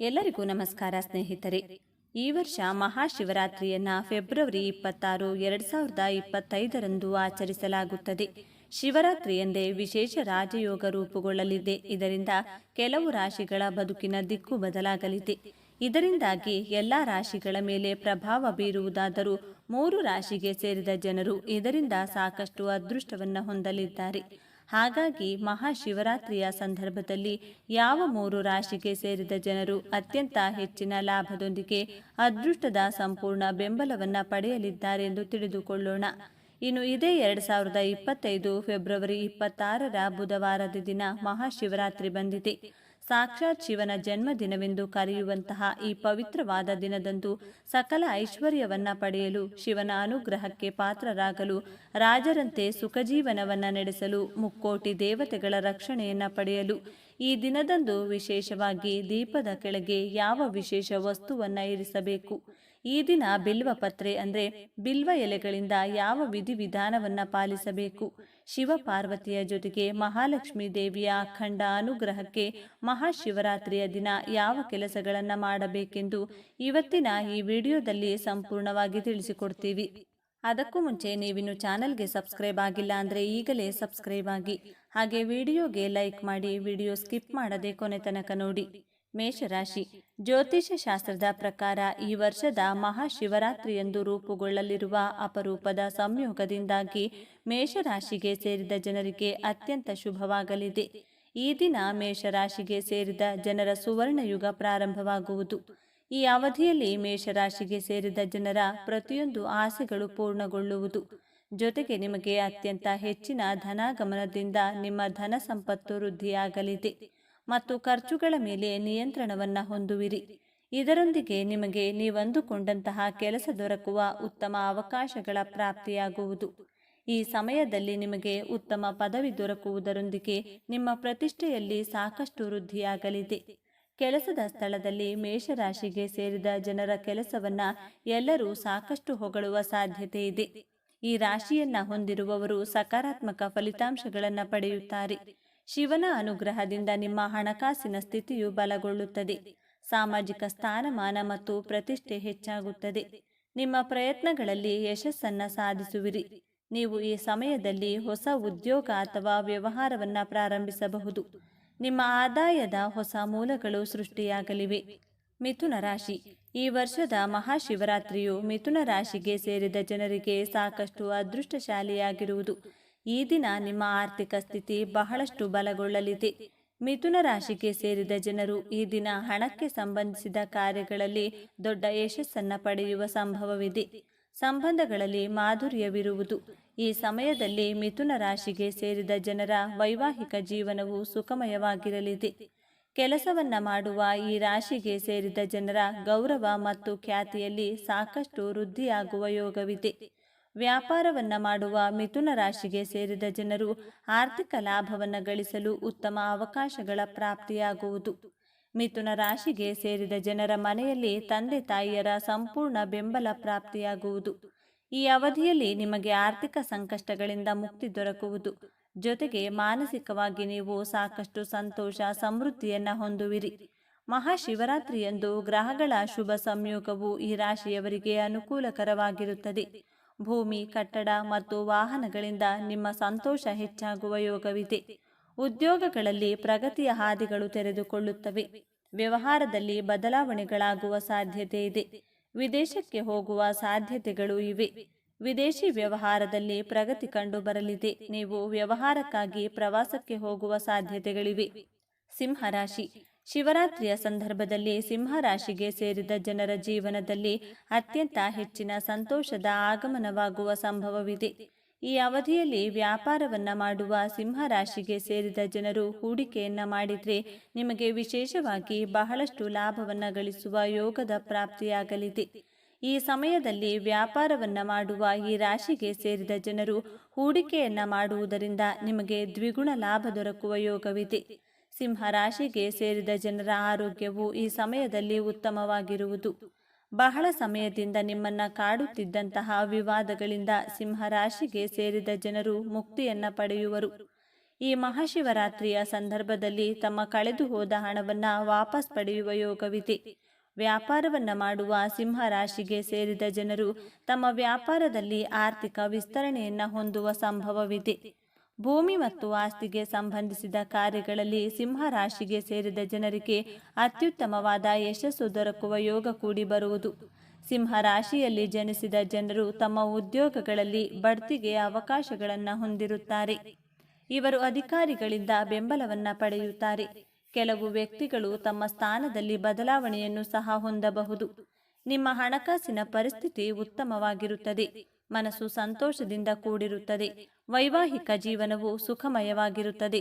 ಎಲ್ಲರಿಗೂ ನಮಸ್ಕಾರ ಸ್ನೇಹಿತರೆ. ಈ ವರ್ಷ ಮಹಾಶಿವರಾತ್ರಿಯನ್ನ ಫೆಬ್ರವರಿ ಇಪ್ಪತ್ತಾರು, ಎರಡ್ ಸಾವಿರದ ಇಪ್ಪತ್ತೈದರಂದು ಆಚರಿಸಲಾಗುತ್ತದೆ. ಶಿವರಾತ್ರಿ ಎಂದೇ ವಿಶೇಷ ರಾಜಯೋಗ ರೂಪುಗೊಳ್ಳಲಿದೆ. ಇದರಿಂದ ಕೆಲವು ರಾಶಿಗಳ ಬದುಕಿನ ದಿಕ್ಕು ಬದಲಾಗಲಿದೆ. ಇದರಿಂದಾಗಿ ಎಲ್ಲ ರಾಶಿಗಳ ಮೇಲೆ ಪ್ರಭಾವ ಬೀರುವುದಾದರೂ ಮೂರು ರಾಶಿಗೆ ಸೇರಿದ ಜನರು ಇದರಿಂದ ಸಾಕಷ್ಟು ಅದೃಷ್ಟವನ್ನು ಹೊಂದಲಿದ್ದಾರೆ. ಹಾಗಾಗಿ ಮಹಾಶಿವರಾತ್ರಿಯ ಸಂದರ್ಭದಲ್ಲಿ ಯಾವ ಮೂರು ರಾಶಿಗೆ ಸೇರಿದ ಜನರು ಅತ್ಯಂತ ಹೆಚ್ಚಿನ ಲಾಭದೊಂದಿಗೆ ಅದೃಷ್ಟದ ಸಂಪೂರ್ಣ ಬೆಂಬಲವನ್ನು ಪಡೆಯಲಿದ್ದಾರೆ ಎಂದು ತಿಳಿದುಕೊಳ್ಳೋಣ. ಇನ್ನು ಇದೇ ಎರಡು ಸಾವಿರದ ಇಪ್ಪತ್ತೈದು ಫೆಬ್ರವರಿ ಇಪ್ಪತ್ತಾರರ ಬುಧವಾರದ ದಿನ ಮಹಾಶಿವರಾತ್ರಿ ಬಂದಿದೆ. ಸಾಕ್ಷಾತ್ ಶಿವನ ಜನ್ಮದಿನವೆಂದು ಕರೆಯುವಂತಹ ಈ ಪವಿತ್ರವಾದ ದಿನದಂದು ಸಕಲ ಐಶ್ವರ್ಯವನ್ನ ಪಡೆಯಲು ಶಿವನ ಅನುಗ್ರಹಕ್ಕೆ ಪಾತ್ರರಾಗಲು, ರಾಜರಂತೆ ಸುಖಜೀವನವನ್ನ ನಡೆಸಲು ಮುಕ್ಕೋಟಿ ದೇವತೆಗಳ ರಕ್ಷಣೆಯನ್ನ ಪಡೆಯಲು ಈ ದಿನದಂದು ವಿಶೇಷವಾಗಿ ದೀಪದ ಕೆಳಗೆ ಯಾವ ವಿಶೇಷ ವಸ್ತುವನ್ನ ಇರಿಸಬೇಕು? ಈ ದಿನ ಬಿಲ್ವ ಪತ್ರೆ ಅಂದರೆ ಬಿಲ್ವ ಎಲೆಗಳಿಂದ ಯಾವ ವಿಧಿವಿಧಾನವನ್ನು ಪಾಲಿಸಬೇಕು? ಶಿವ ಪಾರ್ವತಿಯ ಜೊತೆಗೆ ಮಹಾಲಕ್ಷ್ಮೀ ದೇವಿಯ ಅಖಂಡ ಅನುಗ್ರಹಕ್ಕೆ ಮಹಾಶಿವರಾತ್ರಿಯ ದಿನ ಯಾವ ಕೆಲಸಗಳನ್ನು ಮಾಡಬೇಕೆಂದು ಇವತ್ತಿನ ಈ ವಿಡಿಯೋದಲ್ಲಿ ಸಂಪೂರ್ಣವಾಗಿ ತಿಳಿಸಿಕೊಡ್ತೀವಿ. ಅದಕ್ಕೂ ಮುಂಚೆ ನೀವಿನ್ನು ಚಾನಲ್ಗೆ ಸಬ್ಸ್ಕ್ರೈಬ್ ಆಗಿಲ್ಲ ಅಂದರೆ ಈಗಲೇ ಸಬ್ಸ್ಕ್ರೈಬ್ ಆಗಿ ಹಾಗೆ ವಿಡಿಯೋಗೆ ಲೈಕ್ ಮಾಡಿ ವಿಡಿಯೋ ಸ್ಕಿಪ್ ಮಾಡದೆ ಕೊನೆ ತನಕ ನೋಡಿ. ಮೇಷರಾಶಿ. ಜ್ಯೋತಿಷ್ಯ ಶಾಸ್ತ್ರದ ಪ್ರಕಾರ ಈ ವರ್ಷದ ಮಹಾಶಿವರಾತ್ರಿಯಂದು ರೂಪುಗೊಳ್ಳಲಿರುವ ಅಪರೂಪದ ಸಂಯೋಗದಿಂದಾಗಿ ಮೇಷರಾಶಿಗೆ ಸೇರಿದ ಜನರಿಗೆ ಅತ್ಯಂತ ಶುಭವಾಗಲಿದೆ. ಈ ದಿನ ಮೇಷರಾಶಿಗೆ ಸೇರಿದ ಜನರ ಸುವರ್ಣಯುಗ ಪ್ರಾರಂಭವಾಗುವುದು. ಈ ಅವಧಿಯಲ್ಲಿ ಮೇಷರಾಶಿಗೆ ಸೇರಿದ ಜನರ ಪ್ರತಿಯೊಂದು ಆಸೆಗಳು ಪೂರ್ಣಗೊಳ್ಳುವುದು. ಜೊತೆಗೆ ನಿಮಗೆ ಅತ್ಯಂತ ಹೆಚ್ಚಿನ ಧನಾಗಮನದಿಂದ ನಿಮ್ಮ ಧನ ಸಂಪತ್ತು ವೃದ್ಧಿಯಾಗಲಿದೆ. ಮತ್ತು ಖರ್ಚುಗಳ ಮೇಲೆ ನಿಯಂತ್ರಣವನ್ನು ಹೊಂದುವಿರಿ. ಇದರೊಂದಿಗೆ ನಿಮಗೆ ನೀವಂದುಕೊಂಡಂತಹ ಕೆಲಸ ದೊರಕುವ ಉತ್ತಮ ಅವಕಾಶಗಳ ಪ್ರಾಪ್ತಿಯಾಗುವುದು. ಈ ಸಮಯದಲ್ಲಿ ನಿಮಗೆ ಉತ್ತಮ ಪದವಿ ದೊರಕುವುದರೊಂದಿಗೆ ನಿಮ್ಮ ಪ್ರತಿಷ್ಠೆಯಲ್ಲಿ ಸಾಕಷ್ಟು ವೃದ್ಧಿಯಾಗಲಿದೆ. ಕೆಲಸದ ಸ್ಥಳದಲ್ಲಿ ಮೇಷರಾಶಿಗೆ ಸೇರಿದ ಜನರ ಕೆಲಸವನ್ನ ಎಲ್ಲರೂ ಸಾಕಷ್ಟು ಹೊಗಳುವ ಸಾಧ್ಯತೆ ಇದೆ. ಈ ರಾಶಿಯನ್ನ ಹೊಂದಿರುವವರು ಸಕಾರಾತ್ಮಕ ಫಲಿತಾಂಶಗಳನ್ನು ಪಡೆಯುತ್ತಾರೆ. ಶಿವನ ಅನುಗ್ರಹದಿಂದ ನಿಮ್ಮ ಹಣಕಾಸಿನ ಸ್ಥಿತಿಯು ಬಲಗೊಳ್ಳುತ್ತದೆ. ಸಾಮಾಜಿಕ ಸ್ಥಾನಮಾನ ಮತ್ತು ಪ್ರತಿಷ್ಠೆ ಹೆಚ್ಚಾಗುತ್ತದೆ. ನಿಮ್ಮ ಪ್ರಯತ್ನಗಳಲ್ಲಿ ಯಶಸ್ಸನ್ನು ಸಾಧಿಸುವಿರಿ. ನೀವು ಈ ಸಮಯದಲ್ಲಿ ಹೊಸ ಉದ್ಯೋಗ ಅಥವಾ ವ್ಯವಹಾರವನ್ನು ಪ್ರಾರಂಭಿಸಬಹುದು. ನಿಮ್ಮ ಆದಾಯದ ಹೊಸ ಮೂಲಗಳು ಸೃಷ್ಟಿಯಾಗಲಿವೆ. ಮಿಥುನ ರಾಶಿ. ಈ ವರ್ಷದ ಮಹಾಶಿವರಾತ್ರಿಯು ಮಿಥುನ ರಾಶಿಗೆ ಸೇರಿದ ಜನರಿಗೆ ಸಾಕಷ್ಟು ಅದೃಷ್ಟಶಾಲಿಯಾಗಿರುವುದು. ಈ ದಿನ ನಿಮ್ಮ ಆರ್ಥಿಕ ಸ್ಥಿತಿ ಬಹಳಷ್ಟು ಬಲಗೊಳ್ಳಲಿದೆ. ಮಿಥುನ ರಾಶಿಗೆ ಸೇರಿದ ಜನರು ಈ ದಿನ ಹಣಕ್ಕೆ ಸಂಬಂಧಿಸಿದ ಕಾರ್ಯಗಳಲ್ಲಿ ದೊಡ್ಡ ಯಶಸ್ಸನ್ನು ಪಡೆಯುವ ಸಂಭವವಿದೆ. ಸಂಬಂಧಗಳಲ್ಲಿ ಮಾಧುರ್ಯವಿರುವುದು. ಈ ಸಮಯದಲ್ಲಿ ಮಿಥುನ ರಾಶಿಗೆ ಸೇರಿದ ಜನರ ವೈವಾಹಿಕ ಜೀವನವು ಸುಖಮಯವಾಗಿರಲಿದೆ. ಕೆಲಸವನ್ನ ಮಾಡುವ ಈ ರಾಶಿಗೆ ಸೇರಿದ ಜನರ ಗೌರವ ಮತ್ತು ಖ್ಯಾತಿಯಲ್ಲಿ ಸಾಕಷ್ಟು ವೃದ್ಧಿಯಾಗುವ ಯೋಗವಿದೆ. ವ್ಯಾಪಾರವನ್ನ ಮಾಡುವ ಮಿಥುನ ರಾಶಿಗೆ ಸೇರಿದ ಜನರು ಆರ್ಥಿಕ ಲಾಭವನ್ನು ಗಳಿಸಲು ಉತ್ತಮ ಅವಕಾಶಗಳ ಪ್ರಾಪ್ತಿಯಾಗುವುದು. ಮಿಥುನ ರಾಶಿಗೆ ಸೇರಿದ ಜನರ ಮನೆಯಲ್ಲಿ ತಂದೆ ತಾಯಿಯರ ಸಂಪೂರ್ಣ ಬೆಂಬಲ ಪ್ರಾಪ್ತಿಯಾಗುವುದು. ಈ ಅವಧಿಯಲ್ಲಿ ನಿಮಗೆ ಆರ್ಥಿಕ ಸಂಕಷ್ಟಗಳಿಂದ ಮುಕ್ತಿ ದೊರಕುವುದು. ಜೊತೆಗೆ ಮಾನಸಿಕವಾಗಿ ನೀವು ಸಾಕಷ್ಟು ಸಂತೋಷ, ಸಮೃದ್ಧಿಯನ್ನು ಹೊಂದುವಿರಿ. ಮಹಾಶಿವರಾತ್ರಿಯಂದು ಗ್ರಹಗಳ ಶುಭ ಸಂಯೋಗವು ಈ ರಾಶಿಯವರಿಗೆ ಅನುಕೂಲಕರವಾಗಿರುತ್ತದೆ. ಭೂಮಿ, ಕಟ್ಟಡ ಮತ್ತು ವಾಹನಗಳಿಂದ ನಿಮ್ಮ ಸಂತೋಷ ಹೆಚ್ಚಾಗುವ ಯೋಗವಿದೆ. ಉದ್ಯೋಗಗಳಲ್ಲಿ ಪ್ರಗತಿಯ ಹಾದಿಗಳು ತೆರೆದುಕೊಳ್ಳುತ್ತವೆ. ವ್ಯವಹಾರದಲ್ಲಿ ಬದಲಾವಣೆಗಳಾಗುವ ಸಾಧ್ಯತೆ ಇದೆ. ವಿದೇಶಕ್ಕೆ ಹೋಗುವ ಸಾಧ್ಯತೆಗಳು ಇವೆ. ವಿದೇಶಿ ವ್ಯವಹಾರದಲ್ಲಿ ಪ್ರಗತಿ ಕಂಡು ಬರಲಿದೆ ನೀವು ವ್ಯವಹಾರಕ್ಕಾಗಿ ಪ್ರವಾಸಕ್ಕೆ ಹೋಗುವ ಸಾಧ್ಯತೆಗಳಿವೆ. ಸಿಂಹರಾಶಿ. ಶಿವರಾತ್ರಿಯ ಸಂದರ್ಭದಲ್ಲಿ ಸಿಂಹರಾಶಿಗೆ ಸೇರಿದ ಜನರ ಜೀವನದಲ್ಲಿ ಅತ್ಯಂತ ಹೆಚ್ಚಿನ ಸಂತೋಷದ ಆಗಮನವಾಗುವ ಸಂಭವವಿದೆ. ಈ ಅವಧಿಯಲ್ಲಿ ವ್ಯಾಪಾರವನ್ನ ಮಾಡುವ ಸಿಂಹರಾಶಿಗೆ ಸೇರಿದ ಜನರು ಹೂಡಿಕೆಯನ್ನ ಮಾಡಿದ್ರೆ ನಿಮಗೆ ವಿಶೇಷವಾಗಿ ಬಹಳಷ್ಟು ಲಾಭವನ್ನ ಗಳಿಸುವ ಯೋಗದ ಪ್ರಾಪ್ತಿಯಾಗಲಿದೆ. ಈ ಸಮಯದಲ್ಲಿ ವ್ಯಾಪಾರವನ್ನ ಮಾಡುವ ಈ ರಾಶಿಗೆ ಸೇರಿದ ಜನರು ಹೂಡಿಕೆಯನ್ನ ಮಾಡುವುದರಿಂದ ನಿಮಗೆ ದ್ವಿಗುಣ ಲಾಭ ದೊರಕುವ ಯೋಗವಿದೆ. ಸಿಂಹ ರಾಶಿಗೆ ಸೇರಿದ ಜನರ ಆರೋಗ್ಯವು ಈ ಸಮಯದಲ್ಲಿ ಉತ್ತಮವಾಗಿರುವುದು. ಬಹಳ ಸಮಯದಿಂದ ನಿಮ್ಮನ್ನ ಕಾಡುತ್ತಿದ್ದಂತಹ ವಿವಾದಗಳಿಂದ ಸಿಂಹರಾಶಿಗೆ ಸೇರಿದ ಜನರು ಮುಕ್ತಿಯನ್ನ ಪಡೆಯುವರು. ಈ ಮಹಾಶಿವರಾತ್ರಿಯ ಸಂದರ್ಭದಲ್ಲಿ ತಮ್ಮ ಕಳೆದು ಹೋದ ಹಣವನ್ನ ವಾಪಸ್ ಪಡೆಯುವ ಯೋಗವಿದೆ. ವ್ಯಾಪಾರವನ್ನ ಮಾಡುವ ಸಿಂಹರಾಶಿಗೆ ಸೇರಿದ ಜನರು ತಮ್ಮ ವ್ಯಾಪಾರದಲ್ಲಿ ಆರ್ಥಿಕ ವಿಸ್ತರಣೆಯನ್ನ ಹೊಂದುವ ಸಂಭವವಿದೆ. ಭೂಮಿ ಮತ್ತು ಆಸ್ತಿಗೆ ಸಂಬಂಧಿಸಿದ ಕಾರ್ಯಗಳಲ್ಲಿ ಸಿಂಹ ರಾಶಿಗೆ ಸೇರಿದ ಜನರಿಗೆ ಅತ್ಯುತ್ತಮವಾದ ಯಶಸ್ಸು ದೊರಕುವ ಯೋಗ ಕೂಡಿ ಬರುವುದು. ಸಿಂಹ ರಾಶಿಯಲ್ಲಿ ಜನಿಸಿದ ಜನರು ತಮ್ಮ ಉದ್ಯೋಗಗಳಲ್ಲಿ ಬಡ್ತಿಗೆ ಅವಕಾಶಗಳನ್ನು ಹೊಂದಿರುತ್ತಾರೆ. ಇವರು ಅಧಿಕಾರಿಗಳಿಂದ ಬೆಂಬಲವನ್ನು ಪಡೆಯುತ್ತಾರೆ. ಕೆಲವು ವ್ಯಕ್ತಿಗಳು ತಮ್ಮ ಸ್ಥಾನದಲ್ಲಿ ಬದಲಾವಣೆಯನ್ನು ಸಹ ಹೊಂದಬಹುದು. ನಿಮ್ಮ ಹಣಕಾಸಿನ ಪರಿಸ್ಥಿತಿ ಉತ್ತಮವಾಗಿರುತ್ತದೆ. ಮನಸ್ಸು ಸಂತೋಷದಿಂದ ಕೂಡಿರುತ್ತದೆ. ವೈವಾಹಿಕ ಜೀವನವು ಸುಖಮಯವಾಗಿರುತ್ತದೆ.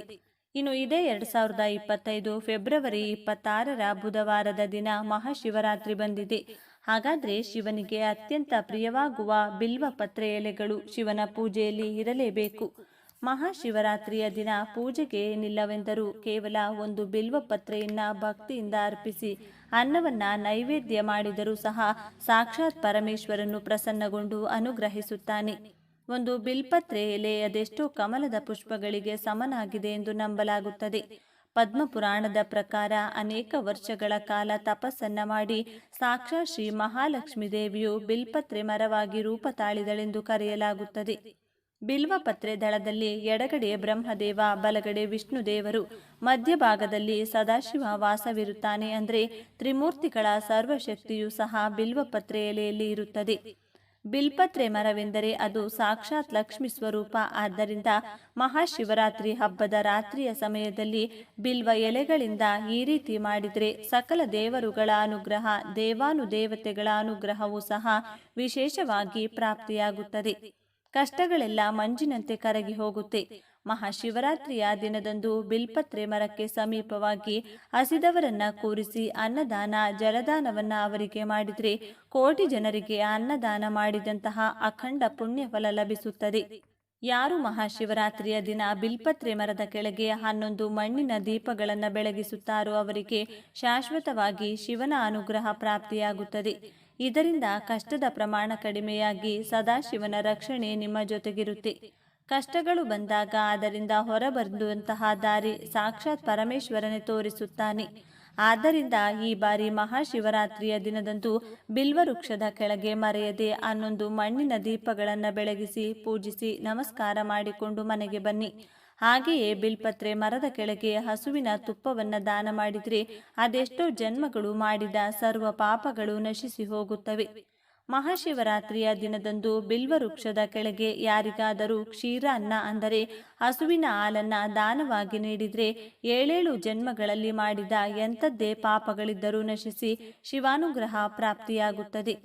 ಇನ್ನು ಇದೇ ಎರಡ್ ಸಾವಿರದ ಇಪ್ಪತ್ತೈದು ಫೆಬ್ರವರಿ ಇಪ್ಪತ್ತಾರರ ಬುಧವಾರದ ದಿನ ಮಹಾಶಿವರಾತ್ರಿ ಬಂದಿದೆ. ಹಾಗಾದ್ರೆ ಶಿವನಿಗೆ ಅತ್ಯಂತ ಪ್ರಿಯವಾಗುವ ಬಿಲ್ವ ಪತ್ರೆ ಎಲೆಗಳು ಶಿವನ ಪೂಜೆಯಲ್ಲಿ ಇರಲೇಬೇಕು. ಮಹಾಶಿವರಾತ್ರಿಯ ದಿನ ಪೂಜೆಗೆ ನಿಲ್ಲವೆಂದರೂ ಕೇವಲ ಒಂದು ಬಿಲ್ವ ಪತ್ರೆಯನ್ನ ಭಕ್ತಿಯಿಂದ ಅರ್ಪಿಸಿ ಅನ್ನವನ್ನ ನೈವೇದ್ಯ ಮಾಡಿದರೂ ಸಹ ಸಾಕ್ಷಾತ್ ಪರಮೇಶ್ವರನ್ನು ಪ್ರಸನ್ನಗೊಂಡು ಅನುಗ್ರಹಿಸುತ್ತಾನೆ. ಒಂದು ಬಿಲ್ಪತ್ರೆ ಎಲೆ ಅದೆಷ್ಟೋ ಕಮಲದ ಪುಷ್ಪಗಳಿಗೆ ಸಮನಾಗಿದೆ ಎಂದು ನಂಬಲಾಗುತ್ತದೆ. ಪದ್ಮಪುರಾಣದ ಪ್ರಕಾರ ಅನೇಕ ವರ್ಷಗಳ ಕಾಲ ತಪಸ್ಸನ್ನ ಮಾಡಿ ಸಾಕ್ಷಾತ್ ಶ್ರೀ ಮಹಾಲಕ್ಷ್ಮೀ ದೇವಿಯು ಬಿಲ್ಪತ್ರೆ ಮರವಾಗಿ ರೂಪ ತಾಳಿದಳೆಂದು ಕರೆಯಲಾಗುತ್ತದೆ. ಬಿಲ್ವಪತ್ರೆ ದಳದಲ್ಲಿ ಎಡಗಡೆ ಬ್ರಹ್ಮದೇವ, ಬಲಗಡೆ ವಿಷ್ಣು ದೇವರು ಮಧ್ಯಭಾಗದಲ್ಲಿ ಸದಾಶಿವ ವಾಸವಿರುತ್ತಾನೆ ಅಂದರೆ ತ್ರಿಮೂರ್ತಿಗಳ ಸರ್ವಶಕ್ತಿಯೂ ಸಹ ಬಿಲ್ವಪತ್ರೆ ಎಲೆಯಲ್ಲಿ ಇರುತ್ತದೆ. ಬಿಲ್ಪತ್ರೆ ಮರವೆಂದರೆ ಅದು ಸಾಕ್ಷಾತ್ ಲಕ್ಷ್ಮಿ ಸ್ವರೂಪ. ಆದ್ದರಿಂದ ಮಹಾಶಿವರಾತ್ರಿ ಹಬ್ಬದ ರಾತ್ರಿಯ ಸಮಯದಲ್ಲಿ ಬಿಲ್ವ ಎಲೆಗಳಿಂದ ಈ ರೀತಿ ಮಾಡಿದರೆ ಸಕಲ ದೇವರುಗಳ ಅನುಗ್ರಹ, ದೇವಾನುದೇವತೆಗಳ ಅನುಗ್ರಹವೂ ಸಹ ವಿಶೇಷವಾಗಿ ಪ್ರಾಪ್ತಿಯಾಗುತ್ತದೆ. ಕಷ್ಟಗಳೆಲ್ಲ ಮಂಜಿನಂತೆ ಕರಗಿ ಹೋಗುತ್ತೆ. ಮಹಾಶಿವರಾತ್ರಿಯ ದಿನದಂದು ಬಿಲ್ಪತ್ರೆ ಮರಕ್ಕೆ ಸಮೀಪವಾಗಿ ಹಸಿದವರನ್ನ ಕೂರಿಸಿ ಅನ್ನದಾನ, ಜಲದಾನವನ್ನ ಅವರಿಗೆ ಮಾಡಿದರೆ ಕೋಟಿ ಜನರಿಗೆ ಅನ್ನದಾನ ಮಾಡಿದಂತಹ ಅಖಂಡ ಪುಣ್ಯ ಫಲ ಲಭಿಸುತ್ತದೆ. ಯಾರು ಮಹಾಶಿವರಾತ್ರಿಯ ದಿನ ಬಿಲ್ಪತ್ರೆ ಮರದ ಕೆಳಗೆ ಹನ್ನೊಂದು ಮಣ್ಣಿನ ದೀಪಗಳನ್ನು ಬೆಳಗಿಸುತ್ತಾರೋ ಅವರಿಗೆ ಶಾಶ್ವತವಾಗಿ ಶಿವನ ಅನುಗ್ರಹ ಪ್ರಾಪ್ತಿಯಾಗುತ್ತದೆ. ಇದರಿಂದ ಕಷ್ಟದ ಪ್ರಮಾಣ ಕಡಿಮೆಯಾಗಿ ಸದಾಶಿವನ ರಕ್ಷಣೆ ನಿಮ್ಮ ಜೊತೆಗಿರುತ್ತೆ. ಕಷ್ಟಗಳು ಬಂದಾಗ ಅದರಿಂದ ಹೊರಬರುವಂತಹ ದಾರಿ ಸಾಕ್ಷಾತ್ ಪರಮೇಶ್ವರನೇ ತೋರಿಸುತ್ತಾನೆ. ಆದ್ದರಿಂದ ಈ ಬಾರಿ ಮಹಾಶಿವರಾತ್ರಿಯ ದಿನದಂದು ಬಿಲ್ವವೃಕ್ಷದ ಕೆಳಗೆ ಮರೆಯದೆ ಹನ್ನೊಂದು ಮಣ್ಣಿನ ದೀಪಗಳನ್ನು ಬೆಳಗಿಸಿ ಪೂಜಿಸಿ ನಮಸ್ಕಾರ ಮಾಡಿಕೊಂಡು ಮನೆಗೆ ಬನ್ನಿ. ಹಾಗೆಯೇ ಬಿಲ್ಪತ್ರೆ ಮರದ ಕೆಳಗೆ ಹಸುವಿನ ತುಪ್ಪವನ್ನು ದಾನ ಮಾಡಿದರೆ ಅದೆಷ್ಟೋ ಜನ್ಮಗಳು ಮಾಡಿದ ಸರ್ವ ಪಾಪಗಳು ನಶಿಸಿ ಹೋಗುತ್ತವೆ. ಮಹಾಶಿವರಾತ್ರಿಯ ದಿನದಂದು ಬಿಲ್ವವೃಕ್ಷದ ಕೆಳಗೆ ಯಾರಿಗಾದರೂ ಕ್ಷೀರ ಅನ್ನ ಅಂದರೆ ಹಸುವಿನ ಹಾಲನ್ನ ದಾನವಾಗಿ ನೀಡಿದರೆ ಏಳೇಳು ಜನ್ಮಗಳಲ್ಲಿ ಮಾಡಿದ ಎಂಥದ್ದೇ ಪಾಪಗಳಿದ್ದರೂ ನಶಿಸಿ ಶಿವಾನುಗ್ರಹ ಪ್ರಾಪ್ತಿಯಾಗುತ್ತದೆ.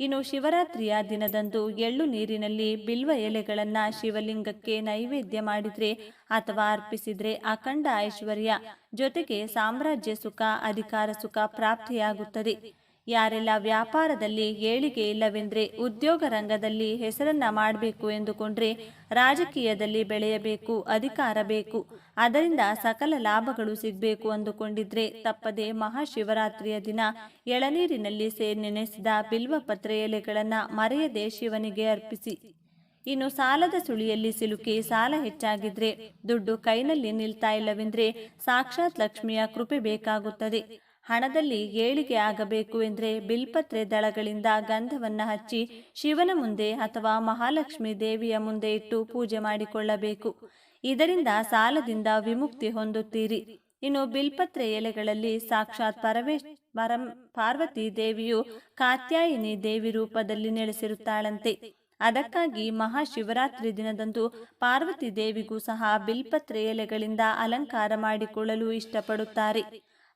ಇನ್ನು ಶಿವರಾತ್ರಿಯ ದಿನದಂದು ಎಳ್ಳು ನೀರಿನಲ್ಲಿ ಬಿಲ್ವ ಎಲೆಗಳನ್ನ ಶಿವಲಿಂಗಕ್ಕೆ ನೈವೇದ್ಯ ಮಾಡಿದ್ರೆ ಅಥವಾ ಅರ್ಪಿಸಿದ್ರೆ ಅಖಂಡ ಐಶ್ವರ್ಯ ಜೊತೆಗೆ ಸಾಮ್ರಾಜ್ಯ ಸುಖ, ಅಧಿಕಾರ ಸುಖ ಪ್ರಾಪ್ತಿಯಾಗುತ್ತದೆ. ಯಾರೆಲ್ಲ ವ್ಯಾಪಾರದಲ್ಲಿ ಏಳಿಗೆ ಇಲ್ಲವೆಂದ್ರೆ ಉದ್ಯೋಗ ರಂಗದಲ್ಲಿ ಹೆಸರನ್ನ ಮಾಡಬೇಕು ಎಂದುಕೊಂಡ್ರೆ ರಾಜಕೀಯದಲ್ಲಿ ಬೆಳೆಯಬೇಕು, ಅಧಿಕಾರ ಬೇಕು. ಅದರಿಂದ ಸಕಲ ಲಾಭಗಳು ಸಿಗಬೇಕು ಅಂದುಕೊಂಡಿದ್ರೆ ತಪ್ಪದೆ ಮಹಾಶಿವರಾತ್ರಿಯ ದಿನ ಎಳನೀರಿನಲ್ಲಿ ಸೇ ನೆನೆಸಿದ ಬಿಲ್ವಪತ್ರೆ ಎಲೆಗಳನ್ನ ಮರೆಯದೆ ಶಿವನಿಗೆ ಅರ್ಪಿಸಿ. ಇನ್ನು ಸಾಲದ ಸುಳಿಯಲ್ಲಿ ಸಿಲುಕಿ ಸಾಲ ಹೆಚ್ಚಾಗಿದ್ರೆ ದುಡ್ಡು ಕೈನಲ್ಲಿ ನಿಲ್ತಾ ಇಲ್ಲವೆಂದ್ರೆ ಸಾಕ್ಷಾತ್ ಲಕ್ಷ್ಮಿಯ ಕೃಪೆ ಬೇಕಾಗುತ್ತದೆ. ಹಣದಲ್ಲಿ ಏಳಿಗೆ ಆಗಬೇಕು ಎಂದರೆ ಬಿಲ್ಪತ್ರೆ ದಳಗಳಿಂದ ಗಂಧವನ್ನು ಹಚ್ಚಿ ಶಿವನ ಮುಂದೆ ಅಥವಾ ಮಹಾಲಕ್ಷ್ಮಿ ದೇವಿಯ ಮುಂದೆ ಇಟ್ಟು ಪೂಜೆ ಮಾಡಿಕೊಳ್ಳಬೇಕು. ಇದರಿಂದ ಸಾಲದಿಂದ ವಿಮುಕ್ತಿ ಹೊಂದುತ್ತೀರಿ. ಇನ್ನು ಬಿಲ್ಪತ್ರೆ ಎಲೆಗಳಲ್ಲಿ ಸಾಕ್ಷಾತ್ ಪರಮೇಶ್, ಪರಂ, ಪಾರ್ವತಿ ದೇವಿಯು ಕಾತ್ಯಾಯಿನಿ ದೇವಿ ರೂಪದಲ್ಲಿ ನೆಲೆಸಿರುತ್ತಾಳಂತೆ. ಅದಕ್ಕಾಗಿ ಮಹಾಶಿವರಾತ್ರಿ ದಿನದಂದು ಪಾರ್ವತಿ ದೇವಿಗೂ ಸಹ ಬಿಲ್ಪತ್ರೆ ಎಲೆಗಳಿಂದ ಅಲಂಕಾರ ಮಾಡಿಕೊಳ್ಳಲು ಇಷ್ಟಪಡುತ್ತಾರೆ.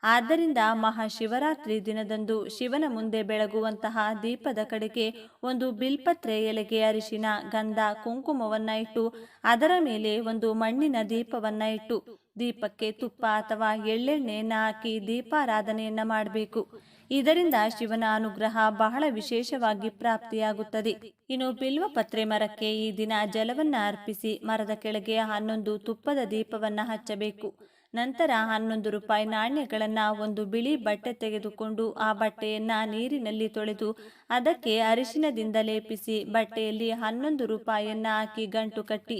ಆದ್ದರಿಂದ ಮಹಾಶಿವರಾತ್ರಿ ದಿನದಂದು ಶಿವನ ಮುಂದೆ ಬೆಳಗುವಂತಹ ದೀಪದ ಕಡೆಗೆ ಒಂದು ಬಿಲ್ಪತ್ರೆ ಎಲೆಗೆ ಅರಿಶಿನ, ಗಂಧ, ಕುಂಕುಮವನ್ನ ಇಟ್ಟು ಅದರ ಮೇಲೆ ಒಂದು ಮಣ್ಣಿನ ದೀಪವನ್ನ ಇಟ್ಟು ದೀಪಕ್ಕೆ ತುಪ್ಪ ಅಥವಾ ಎಳ್ಳೆಣ್ಣೆಯನ್ನ ಹಾಕಿ ದೀಪಾರಾಧನೆಯನ್ನ ಮಾಡಬೇಕು. ಇದರಿಂದ ಶಿವನ ಅನುಗ್ರಹ ಬಹಳ ವಿಶೇಷವಾಗಿ ಪ್ರಾಪ್ತಿಯಾಗುತ್ತದೆ. ಇನ್ನು ಬಿಲ್ವಪತ್ರೆ ಮರಕ್ಕೆ ಈ ದಿನ ಜಲವನ್ನ ಅರ್ಪಿಸಿ ಮರದ ಕೆಳಗೆ ಹನ್ನೊಂದು ತುಪ್ಪದ ದೀಪವನ್ನ ಹಚ್ಚಬೇಕು. ನಂತರ ಹನ್ನೊಂದು ರೂಪಾಯಿ ನಾಣ್ಯಗಳನ್ನು ಒಂದು ಬಿಳಿ ಬಟ್ಟೆ ತೆಗೆದುಕೊಂಡು ಆ ಬಟ್ಟೆಯನ್ನು ನೀರಿನಲ್ಲಿ ತೊಳೆದು ಅದಕ್ಕೆ ಅರಿಶಿನದಿಂದ ಲೇಪಿಸಿ ಬಟ್ಟೆಯಲ್ಲಿ ಹನ್ನೊಂದು ರೂಪಾಯಿಯನ್ನು ಹಾಕಿ ಗಂಟು ಕಟ್ಟಿ,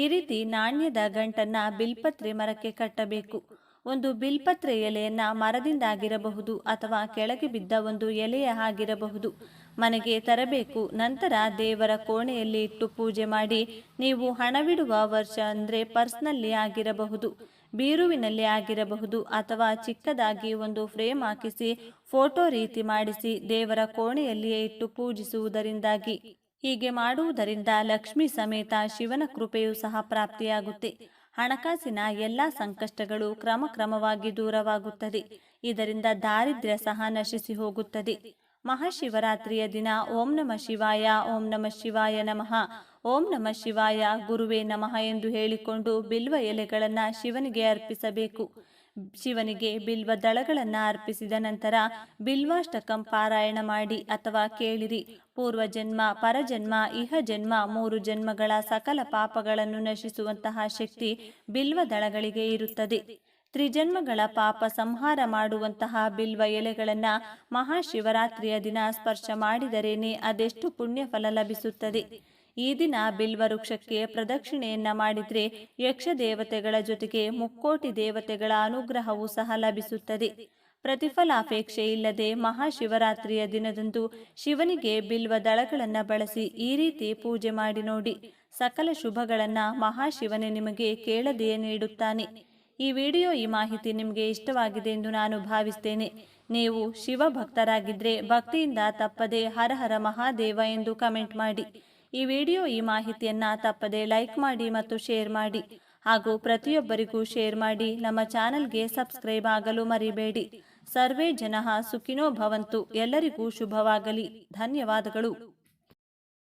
ಈ ರೀತಿ ನಾಣ್ಯದ ಗಂಟನ್ನು ಬಿಲ್ಪತ್ರೆ ಮರಕ್ಕೆ ಕಟ್ಟಬೇಕು. ಒಂದು ಬಿಲ್ಪತ್ರೆ ಎಲೆಯನ್ನ ಮರದಿಂದಾಗಿರಬಹುದು ಅಥವಾ ಕೆಳಗೆ ಬಿದ್ದ ಒಂದು ಎಲೆಯ ಆಗಿರಬಹುದು ಮನೆಗೆ ತರಬೇಕು, ನಂತರ ದೇವರ ಕೋಣೆಯಲ್ಲಿ ಇಟ್ಟು ಪೂಜೆ ಮಾಡಿ, ನೀವು ಹಣವಿಡುವ ವರ್ಷ ಅಂದರೆ ಪರ್ಸ್ನಲ್ಲಿ ಆಗಿರಬಹುದು. ಬೀರುವಿನಲ್ಲಿ ಆಗಿರಬಹುದು ಅಥವಾ ಚಿಕ್ಕದಾಗಿ ಒಂದು ಫ್ರೇಮ್ ಹಾಕಿಸಿ ಫೋಟೋ ರೀತಿ ಮಾಡಿಸಿ ದೇವರ ಕೋಣೆಯಲ್ಲಿಯೇ ಇಟ್ಟು ಪೂಜಿಸುವುದರಿಂದಾಗಿ. ಹೀಗೆ ಮಾಡುವುದರಿಂದ ಲಕ್ಷ್ಮಿ ಸಮೇತ ಶಿವನ ಕೃಪೆಯು ಸಹ ಪ್ರಾಪ್ತಿಯಾಗುತ್ತೆ. ಹಣಕಾಸಿನ ಎಲ್ಲ ಸಂಕಷ್ಟಗಳು ಕ್ರಮಕ್ರಮವಾಗಿ ದೂರವಾಗುತ್ತದೆ. ಇದರಿಂದ ದಾರಿದ್ರ್ಯ ಸಹ ನಶಿಸಿ ಹೋಗುತ್ತದೆ. ಮಹಾಶಿವರಾತ್ರಿಯ ದಿನ ಓಂ ನಮ ಶಿವಾಯ, ಓಂ ನಮ ಶಿವಾಯ ನಮಃ. ಓಂ ನಮ ಶಿವಾಯ. ಗುರುವೇ ನಮಃ ಎಂದು ಹೇಳಿಕೊಂಡು ಬಿಲ್ವ ಎಲೆಗಳನ್ನು ಶಿವನಿಗೆ ಅರ್ಪಿಸಬೇಕು. ಶಿವನಿಗೆ ಬಿಲ್ವ ದಳಗಳನ್ನು ಅರ್ಪಿಸಿದ ನಂತರ ಬಿಲ್ವಾಷ್ಟಕಂ ಪಾರಾಯಣ ಮಾಡಿ ಅಥವಾ ಕೇಳಿರಿ. ಪೂರ್ವಜನ್ಮ, ಪರಜನ್ಮ ಇಹ ಜನ್ಮ ಮೂರು ಜನ್ಮಗಳ ಸಕಲ ಪಾಪಗಳನ್ನು ನಶಿಸುವಂತಹ ಶಕ್ತಿ ಬಿಲ್ವ ದಳಗಳಿಗೆ ಇರುತ್ತದೆ. ತ್ರಿಜನ್ಮಗಳ ಪಾಪ ಸಂಹಾರ ಮಾಡುವಂತಹ ಬಿಲ್ವ ಎಲೆಗಳನ್ನು ಮಹಾಶಿವರಾತ್ರಿಯ ದಿನ ಸ್ಪರ್ಶ ಮಾಡಿದರೇನೆ ಅದೆಷ್ಟು ಪುಣ್ಯಫಲ ಲಭಿಸುತ್ತದೆ. ಈ ದಿನ ಬಿಲ್ವ ವೃಕ್ಷಕ್ಕೆ ಪ್ರದಕ್ಷಿಣೆಯನ್ನ ಮಾಡಿದ್ರೆ ಯಕ್ಷ ದೇವತೆಗಳ ಜೊತೆಗೆ ಮುಕ್ಕೋಟಿ ದೇವತೆಗಳ ಅನುಗ್ರಹವೂ ಸಹ ಲಭಿಸುತ್ತದೆ. ಪ್ರತಿಫಲಾಪೇಕ್ಷೆ ಇಲ್ಲದೆ ಮಹಾಶಿವರಾತ್ರಿಯ ದಿನದಂದು ಶಿವನಿಗೆ ಬಿಲ್ವ ದಳಗಳನ್ನು ಬಳಸಿ ಈ ರೀತಿ ಪೂಜೆ ಮಾಡಿ ನೋಡಿ. ಸಕಲ ಶುಭಗಳನ್ನು ಮಹಾಶಿವನೇ ನಿಮಗೆ ಕೇಳದೆಯೇ ನೀಡುತ್ತಾನೆ. ಈ ವಿಡಿಯೋ ಈ ಮಾಹಿತಿ ನಿಮಗೆ ಇಷ್ಟವಾಗಿದೆ ಎಂದು ನಾನು ಭಾವಿಸ್ತೇನೆ. ನೀವು ಶಿವ ಭಕ್ತರಾಗಿದ್ದರೆ ಭಕ್ತಿಯಿಂದ ತಪ್ಪದೆ ಹರ ಹರ ಮಹಾದೇವ ಎಂದು ಕಮೆಂಟ್ ಮಾಡಿ. ಈ ವಿಡಿಯೋ ಈ ಮಾಹಿತಿಯನ್ನು ತಪ್ಪದೆ ಲೈಕ್ ಮಾಡಿ ಮತ್ತು ಶೇರ್ ಮಾಡಿ. ಹಾಗೂ ಪ್ರತಿಯೊಬ್ಬರಿಗೂ ಶೇರ್ ಮಾಡಿ. ನಮ್ಮ ಚಾನಲ್ಗೆ ಸಬ್ಸ್ಕ್ರೈಬ್ ಆಗಲು ಮರಿಬೇಡಿ. ಸರ್ವೇ ಜನಃ ಸುಖಿನೋ ಭವಂತು. ಎಲ್ಲರಿಗೂ ಶುಭವಾಗಲಿ. ಧನ್ಯವಾದಗಳು.